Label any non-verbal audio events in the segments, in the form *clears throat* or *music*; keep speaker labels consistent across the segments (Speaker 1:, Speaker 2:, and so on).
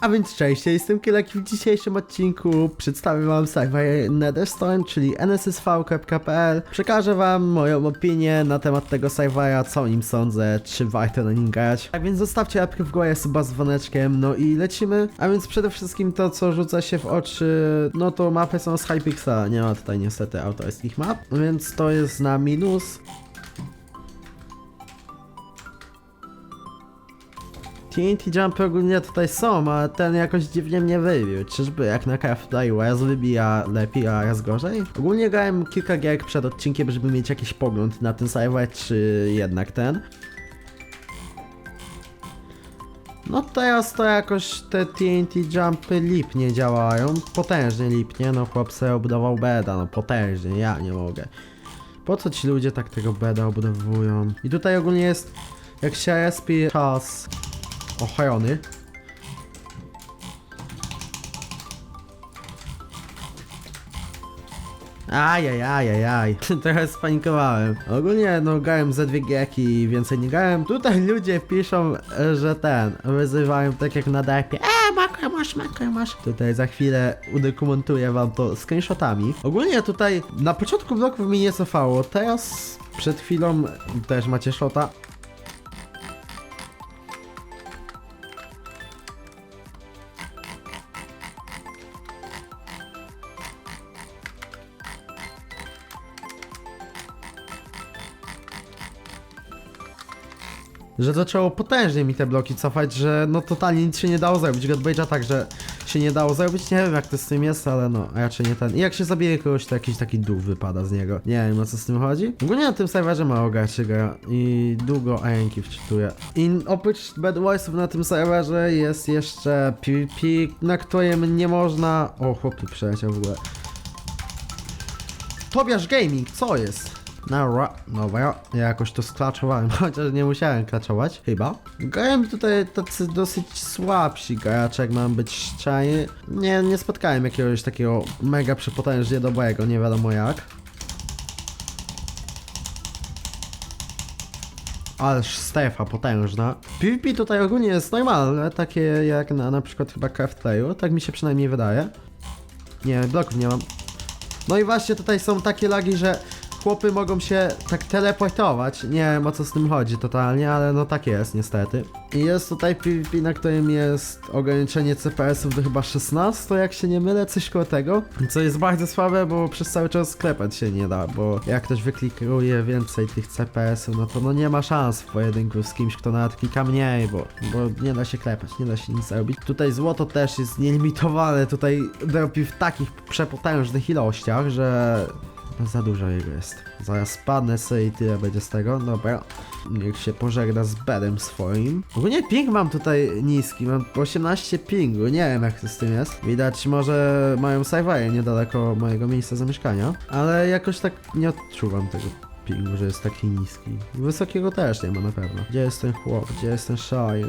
Speaker 1: A więc cześć, ja jestem Kylek i w dzisiejszym odcinku przedstawię wam serwer Netherstone, czyli nssv.pl. Przekażę wam moją opinię na temat tego serwera, co o nim sądzę, czy warto na nim grać. Tak więc zostawcie łapkę w górę, suba z dzwoneczkiem, no i lecimy. A więc przede wszystkim to, co rzuca się w oczy, no to mapy są z Hypixela, nie ma tutaj niestety autorskich map, więc to jest na minus. TNT Jump ogólnie tutaj są, ale ten jakoś dziwnie mnie wybił. Czyżby jak na Craft West wybija lepiej, a raz gorzej? Ogólnie grałem kilka gierek przed odcinkiem, żeby mieć jakiś pogląd na ten serwer, czy jednak ten. No teraz to jakoś te TNT Jumpy lipnie działają, potężnie lipnie, no chłop sobie obudował beda, no potężnie, ja nie mogę. Po co ci ludzie tak tego beda obudowują? I tutaj ogólnie jest, jak się respi czas ochrony. Ajajajajaj, *laughs* trochę spanikowałem. Ogólnie no grałem ze dwie i więcej nie grałem. Tutaj ludzie piszą, że ten, wyzywają tak jak na derpie. Eee, makro masz, makro masz. Tutaj za chwilę udokumentuję wam to screenshotami. Ogólnie tutaj na początku bloków mi nie cofało, teraz przed chwilą też macie shota. Że zaczęło potężnie mi te bloki cofać, że no totalnie nic się nie dało zrobić. Godbage'a także się nie dało zrobić. Nie wiem jak to z tym jest, ale no raczej nie ten. I jak się zabije kogoś, to jakiś taki dół wypada z niego. Nie wiem o co z tym chodzi. Ogólnie na tym serwerze mało graczy gra i długo ręki wczytuję. I oprócz Bad Boysów na tym serwerze jest jeszcze PvP, na którym nie można... O, chłop tu przeleciał w ogóle. Tobiasz Gaming, co jest? Dobra, dobra, ja jakoś to sklaczowałem, *laughs* chociaż nie musiałem klaczować, chyba. Grałem tutaj tacy dosyć słabsi gracze, jak mam być szczery. Nie, nie spotkałem jakiegoś takiego mega przepotężnie dobrego, nie wiadomo jak. Ależ strefa potężna. PvP tutaj ogólnie jest normalne, takie jak na na przykład chyba Craft Playu, tak mi się przynajmniej wydaje. Nie, bloków nie mam. No i właśnie tutaj są takie lagi, że chłopy mogą się tak teleportować. Nie wiem o co z tym chodzi totalnie, ale no tak jest niestety. I jest tutaj PvP, na którym jest ograniczenie CPS-ów do chyba 16, jak się nie mylę, coś koło tego. Co jest bardzo słabe, bo przez cały czas sklepać się nie da, bo jak ktoś wyklikuje więcej tych CPS-ów, no to no nie ma szans w pojedynku z kimś, kto nawet klika mniej, bo, bo nie da się klepać, nie da się nic zrobić. Tutaj złoto też jest nielimitowane, tutaj dropi w takich przepotężnych ilościach, że za dużo jego jest. Zaraz spadnę sobie i tyle będzie z tego. Dobra. Niech się pożegna z bedem swoim. Ogólnie ping mam tutaj niski, mam 18 pingu, nie wiem jak to z tym jest. Widać może mają serwery niedaleko mojego miejsca zamieszkania, ale jakoś tak nie odczuwam tego pingu, że jest taki niski. Wysokiego też nie ma na pewno. Gdzie jest ten chłop? Gdzie jest ten szaj?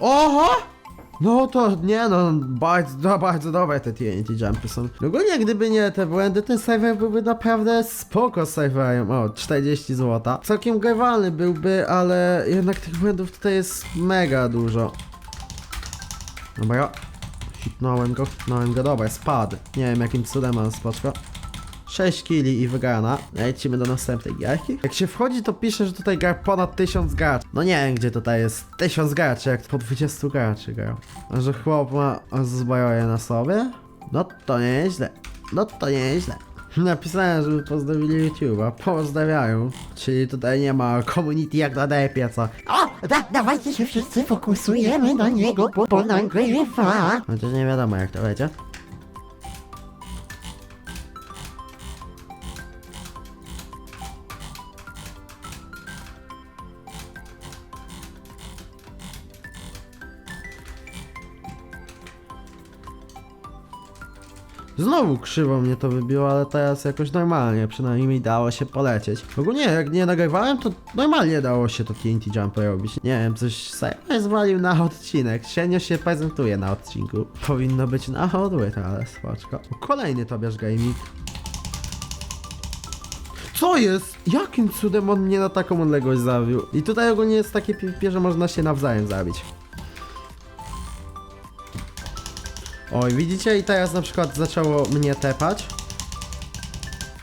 Speaker 1: Oho! No to nie no, bardzo, no, bardzo dobre te TNT jumpy są. Ogólnie gdyby nie te błędy, ten serwer byłby naprawdę spoko serwerem. O, 40 zł. Całkiem grywalny byłby, ale jednak tych błędów tutaj jest mega dużo. Dobra. Hitnąłem go, hitnąłem go, dobra, spadł. Nie wiem jakim cudem, ale spoczko. 6 kili i wygrana. Lecimy do następnej gierki. Jak się wchodzi, to pisze, że tutaj gra ponad 1000 graczy. No nie wiem, gdzie tutaj jest 1000 graczy, jak po 20 graczy grał. A że chłop ma zbroję na sobie? No to nieźle. No to nieźle. *laughs* Napisałem, żeby pozdrowili YouTube'a. Pozdrawiają. Czyli tutaj nie ma community jak na depie, co?
Speaker 2: O, da, dawajcie się wszyscy fokusujemy na niego, bo, bo nagrywa.
Speaker 1: Chociaż nie wiadomo jak to będzie. Znowu krzywo mnie to wybiło, ale teraz jakoś normalnie, przynajmniej dało się polecieć. Ogólnie jak nie nagrywałem, to normalnie dało się to TNT Jump robić. Nie wiem, coś serwer zwalił na odcinek. Średnio się prezentuje na odcinku. Powinno być na odły, ale spoczko. Kolejny Tobiasz Gaming. Co jest? Jakim cudem on mnie na taką odległość zawił? I tutaj ogólnie jest takie PvP, że można się nawzajem zabić. Oj, widzicie? I teraz na przykład zaczęło mnie tepać.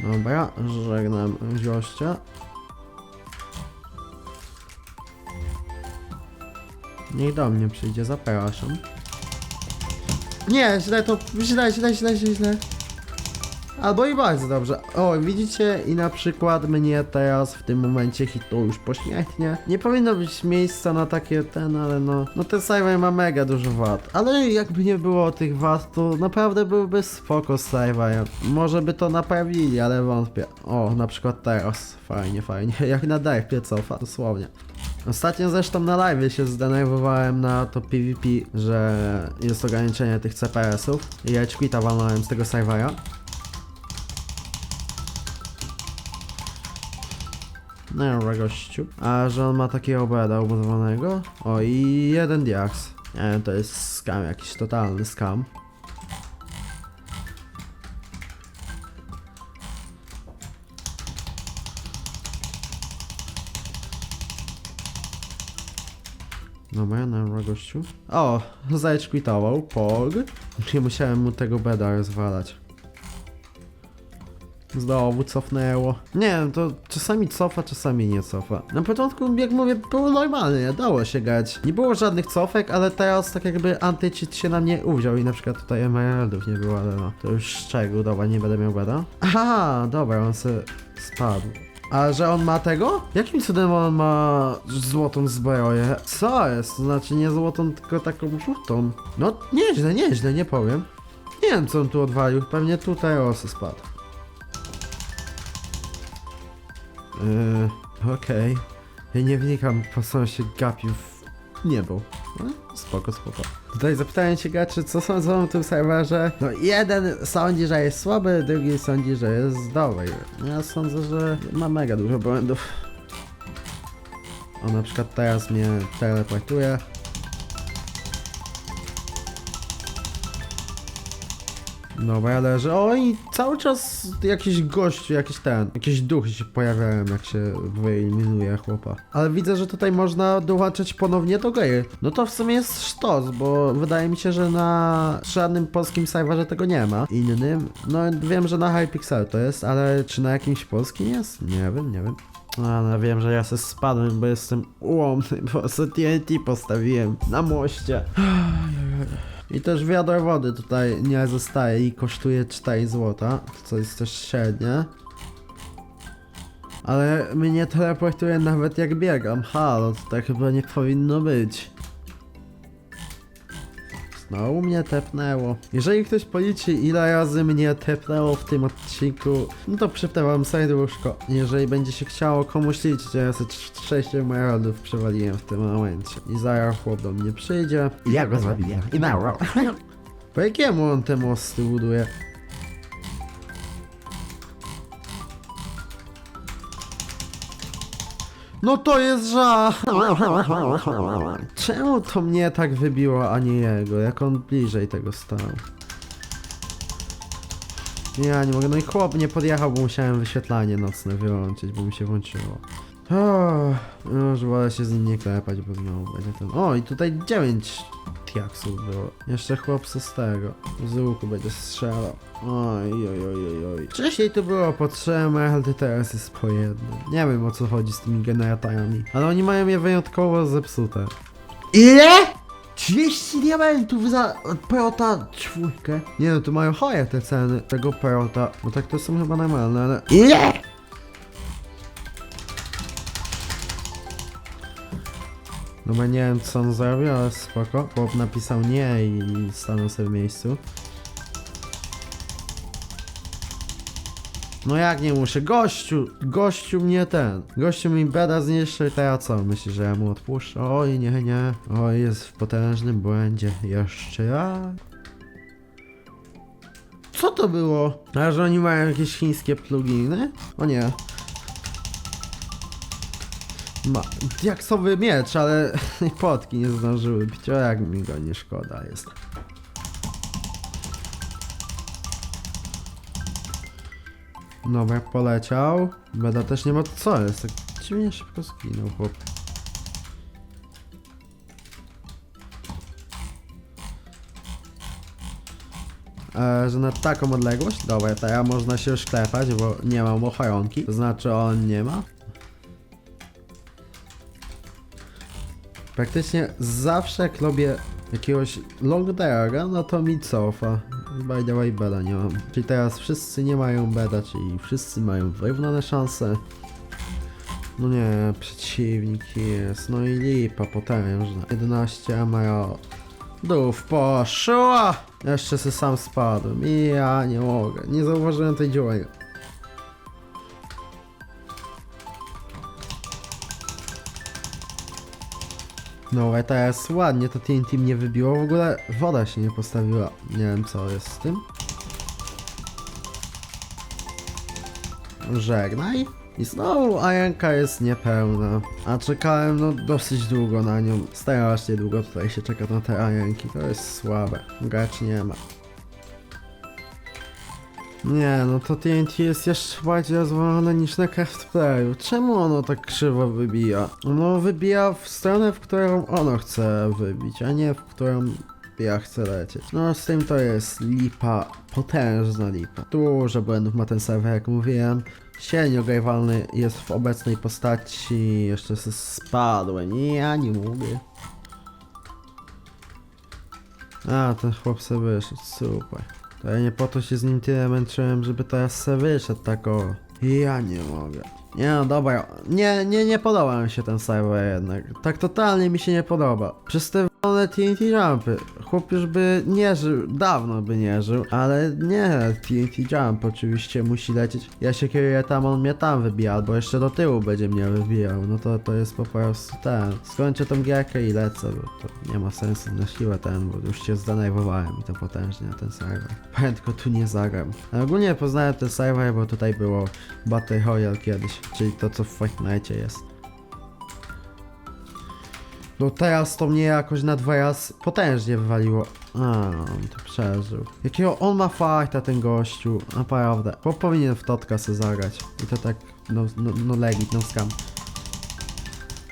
Speaker 1: Dobra, żegnam gościa. Niech do mnie przyjdzie, zapraszam. Nie, źle to, źle, źle, źle, źle, źle. Albo i bardzo dobrze. O, widzicie? I na przykład mnie teraz w tym momencie hito już pośmiechnie. Nie powinno być miejsca na takie ten, ale no... No ten serwer ma mega dużo wad. Ale jakby nie było tych wad, to naprawdę byłby spoko serwer. Może by to naprawili, ale wątpię. O, na przykład teraz. Fajnie, fajnie. *laughs* Jak na derpie cofa, dosłownie. Ostatnio zresztą na live się zdenerwowałem na to PvP, że jest ograniczenie tych CPS-ów i ja quita walnąłem z tego serwera. Dobra gościu. A że on ma takiego beda ubudowanego? O i jeden diaks. Nie wiem, to jest scam, jakiś totalny scam. Dobra, dobra gościu. O, zajecz quitował, pog. Nie musiałem mu tego beda rozwalać. Znowu cofnęło. Nie wiem, to czasami cofa, czasami nie cofa. Na początku, jak mówię, było normalnie, dało się grać. Nie było żadnych cofek, ale teraz tak jakby anty-cheat się na mnie uwziął i na przykład tutaj emeraldów nie było, ale no. To już szczegół, dobra, nie będę miał beda. Aha, dobra, on se spadł. A że on ma tego? Jakim cudem on ma złotą zbroję? Co jest? To znaczy nie złotą, tylko taką żółtą. No nieźle, nieźle, nie powiem. Nie wiem co on tu odwalił, pewnie tutaj osy spadł. Yy, okej. Ja nie wnikam, po co on się gapił w niebo. No, spoko, spoko. Tutaj zapytałem się graczy, co sądzą o tym serwerze. No, jeden sądzi, że jest słaby, drugi sądzi, że jest dobry. Ja sądzę, że ma mega dużo błędów. On na przykład teraz mnie teleportuje. Dobra, leży. O i cały czas jakiś gościu, jakiś ten, jakieś duchy się pojawiają, jak się wyeliminuje chłopa. Ale widzę, że tutaj można dołączyć ponownie do gry. No to w sumie jest sztos, bo wydaje mi się, że na żadnym polskim serwerze tego nie ma. Innym, no wiem, że na Hypixel to jest, ale czy na jakimś polskim jest? Nie wiem, nie wiem. A, no wiem, że ja se spadłem, bo jestem ułomny, bo sobie TNT postawiłem na moście. I też wiadro wody tutaj nie zostaje i kosztuje 4 złota, co jest też średnie. Ale mnie teleportuje nawet jak biegam. Halo, to tak chyba nie powinno być. Znowu mnie tepnęło. Jeżeli ktoś policzy ile razy mnie tepnęło w tym odcinku, no to przypnę wam serduszko. Jeżeli będzie się chciało komuś liczyć, ja sobie 6 emeraldów przewaliłem w tym momencie. I zaraz chłop do mnie przyjdzie.
Speaker 2: Ja go zabiję. I mało. *laughs*
Speaker 1: Po jakiemu on te mosty buduje? No to jest żart! Czemu to mnie tak wybiło, a nie jego? Jak on bliżej tego stał? Ja nie mogę, no i chłop nie podjechał, bo musiałem wyświetlanie nocne wyłączyć, bo mi się włączyło. Oh, już wolę się z nim nie klepać, bo znowu będzie ten... O, i tutaj 9 tiaksów było. Jeszcze chłopcy z tego. Z łuku będzie strzelał. Oj, oj, oj, oj, oj. Wcześniej to było po 3 emeraldy, teraz jest po jednym. Nie wiem o co chodzi z tymi generatorami. Ale oni mają je wyjątkowo zepsute.
Speaker 2: Ile? 30 diamentów za prota czwórkę.
Speaker 1: Nie no, tu mają chore te ceny tego perota. Bo tak to są chyba normalne, ale...
Speaker 2: Ile?
Speaker 1: No nie wiem co on zrobił, ale spoko. Chłop napisał nie i stanął sobie w miejscu. No jak nie muszę? Gościu! Gościu mnie ten. Gościu mi beda zniszczy, to ja co? Myślisz, że ja mu odpuszczę? Oj, nie, nie. Oj, jest w potężnym błędzie. Jeszcze raz. Co to było? A że oni mają jakieś chińskie pluginy? O nie. Ma diaksowy miecz, ale *laughs* potki nie zdążyły bić. O jak mi go nie szkoda jest. Dobra, poleciał. Beda też nie ma co jest. Tak dziwnie szybko skinął chłop. e, że na taką odległość, dobra, teraz można się już klepać, bo nie mam ochronki, to znaczy on nie ma. Praktycznie zawsze jak robię jakiegoś long dagga, no to mi cofa. By the way, beda nie mam. Czyli teraz wszyscy nie mają beda, czyli wszyscy mają wyrównane szanse. No nie, przeciwnik jest, no i lipa potężna. 11 emerald. Dów poszła! Jeszcze se sam spadłem i ja nie mogę, nie zauważyłem tej dziury. No teraz ładnie to TNT mnie wybiło, w ogóle woda się nie postawiła. Nie wiem co jest z tym. Żegnaj. I znowu ajenka jest niepełna. A czekałem no dosyć długo na nią. Strasznie długo tutaj się czeka na te ajenki. To jest słabe. Gracz nie ma. Nie, no to TNT jest jeszcze bardziej rozwalone niż na craftplayu. Czemu ono tak krzywo wybija? Ono wybija w stronę, w którą ono chce wybić, a nie w którą ja chcę lecieć. No z tym to jest lipa, potężna lipa. Dużo błędów ma ten serwer, jak mówiłem. Średnio grywalny jest w obecnej postaci. Jeszcze spadłem. Ja nie mówię. A, ten chłop se wyszedł, super. To ja nie po to się z nim tyle męczyłem, żeby teraz se wyszedł tak o. Ja nie mogę. Nie no dobra, nie, nie, nie podoba mi się ten serwer jednak. Tak totalnie mi się nie podoba. Przez te wolne TNT jumpy. Chłop już by nie żył, dawno by nie żył, ale nie, TNT jump oczywiście musi lecieć. Ja się kieruję tam, on mnie tam wybija, albo jeszcze do tyłu będzie mnie wybijał. No to to jest po prostu ten. Skończę tą gierkę i lecę, bo to nie ma sensu na siłę ten, bo już się zdenerwowałem i to potężnie ten serwer. Prędko tu nie zagram. Ogólnie poznałem ten serwer, bo tutaj było Battle Royale kiedyś, czyli to co w Fortnite jest. No teraz to mnie jakoś na dwa razy potężnie wywaliło. A, on to przeżył. Jakiego on ma farta ten gościu, naprawdę. Bo powinien w Totka se zagrać. I to tak, no, no, no legit, no skam.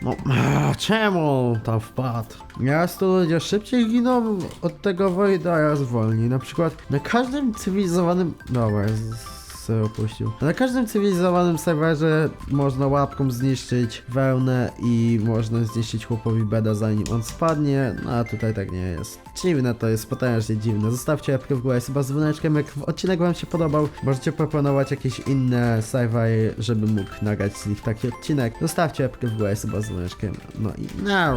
Speaker 1: No, a, *clears throat* czemu tam wpadł? Raz to ludzie szybciej giną od tego Wojda, raz wolniej. Na przykład na każdym cywilizowanym... Dobra, z- sobie opuścił. Na każdym cywilizowanym serwerze można łapką zniszczyć wełnę i można zniszczyć chłopowi beda zanim on spadnie, no a tutaj tak nie jest. Dziwne to jest, potężnie dziwne. Zostawcie łapkę w górę, chyba z dzwoneczkiem, jak odcinek wam się podobał. Możecie proponować jakieś inne serwery, żeby mógł nagrać nich taki odcinek. Zostawcie łapkę w górę, chyba z dzwoneczkiem. No i na